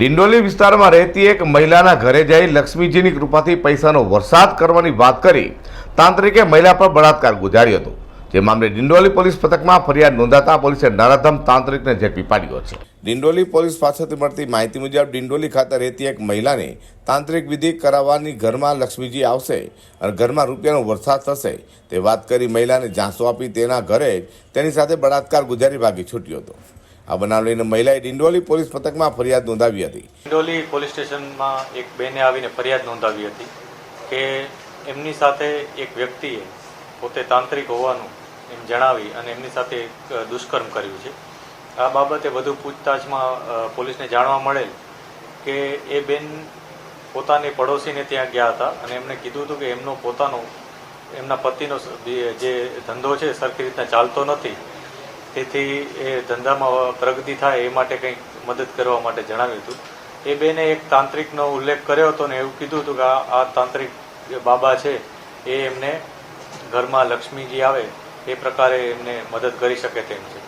ડિંડોલી વિસ્તારમાં રહેતી એક મહિલાના ઘરે જઈ લક્ષ્મીજીની કૃપાથી પૈસાનો વરસાદ કરવાની વાત કરી તાંત્રિકે મહિલા પર બળાત્કાર ગુજાર્યો હતો. જે મામલે ડિંડોલી પોલીસ પથકમાં ફરિયાદ નોંધાતા પોલીસે નરાધમ તાંત્રિકને ઝડપી પાડ્યો છે. ડિંડોલી પોલીસ પાસેથી મળતી માહિતી મુજબ ડિંડોલી ખાતે રહેતી એક મહિલાને તાંત્રિક વિધિ કરાવવાની ઘરમાં લક્ષ્મીજી આવશે અને ઘરમાં રૂપિયાનો વરસાદ થશે. તે વાત કરી મહિલાને ઝાંસો આપી તેના ઘરે તેની સાથે બળાત્કાર ગુજારી ભાગી છૂટ્યો હતો. આ બનાવ લઈને મહિલાએ ડિંડોલી પોલીસ પથકમાં ફરિયાદ નોંધાવી હતી. ડિંડોલી પોલીસ સ્ટેશનમાં એક બેને આવીને ફરિયાદ નોંધાવી હતી કે એમની સાથે એક વ્યક્તિએ પોતે તાંત્રિક હોવાનું એમ જણાવી અને એમની સાથે એક દુષ્કર્મ કર્યું છે. આ બાબતે વધુ પૂછતાછમાં પોલીસને જાણવા મળેલ કે એ બેન પોતાની પડોશીને ત્યાં ગયા હતા અને એમણે કીધું હતું કે એમનો પોતાનો, એમના પતિનો જે ધંધો છે સરખી રીતના ચાલતો નથી. તેથી એ ધંધામાં પ્રગતિ થાય એ માટે કંઈક મદદ કરવા માટે જણાવ્યું હતું. એ બેને એક તાંત્રિકનો ઉલ્લેખ કર્યો હતો ને એવું કીધું હતું કે આ તાંત્રિક જે બાબા છે, એ એમને ઘરમાં લક્ષ્મીજી આવે, એ પ્રકારે એમને મદદ કરી શકે તેમ છે.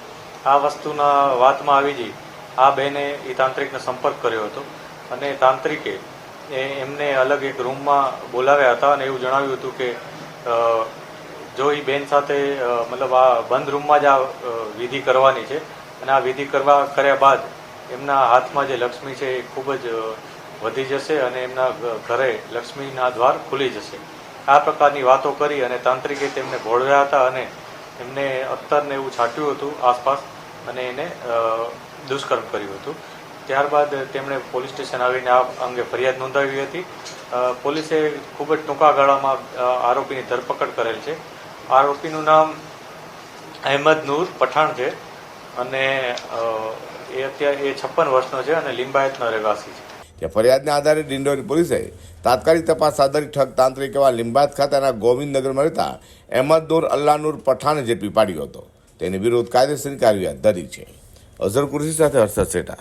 આ વસ્તુના વાતમાં આવી જઈ, આ બેને એ તાંત્રિકનો સંપર્ક કર્યો હતો અને તાંત્રિકે એમને અલગ એક રૂમમાં બોલાવ્યા હતા અને એવું જણાવ્યું હતું કે જો એ બેન સાથે મતલબ આ બંધ રૂમમાં જ આ વિધિ કરવાની છે અને આ વિધિ કરવા કર્યા બાદ એમના હાથમાં જે લક્ષ્મી છે એ ખૂબ જ વધી જશે અને એમના ઘરે લક્ષ્મીના દ્વાર ખુલી જશે. આ પ્રકારની વાતો કરી અને તાંત્રિકે તેમને ભોળવ્યા હતા અને એમને અત્તરને એવું છાંટ્યું હતું આસપાસ અને એને દુષ્કર્મ કર્યું હતું. ત્યારબાદ તેમણે પોલીસ સ્ટેશન આવીને આ અંગે ફરિયાદ નોંધાવી હતી. પોલીસે ખૂબ જ ટૂંકા ગાળામાં આરોપીની ધરપકડ કરેલ છે. આરોપીનું નામ અહેમદ નૂર પઠાણ છે અને એ અત્યારે એ છપ્પન વર્ષનો છે અને લિંબાયતનો રહેવાસી છે. ફરિયાદના આધારે ડિંડોરી પોલીસે તાત્કાલિક તપાસ સાધરી ઠગ તાંત્રિક એવા લિંબાત ખાતાના ગોવિંદનગરમાં રહેતા અહેમદ નૂર અલ્લા નૂર પઠાણે ઝડપી પાડ્યો હતો. તેની વિરુદ્ધ કાયદેસરની કાર્યવાહી ધરી છે. અઝર કુર્સી સાથે હર્ષદ શેઠા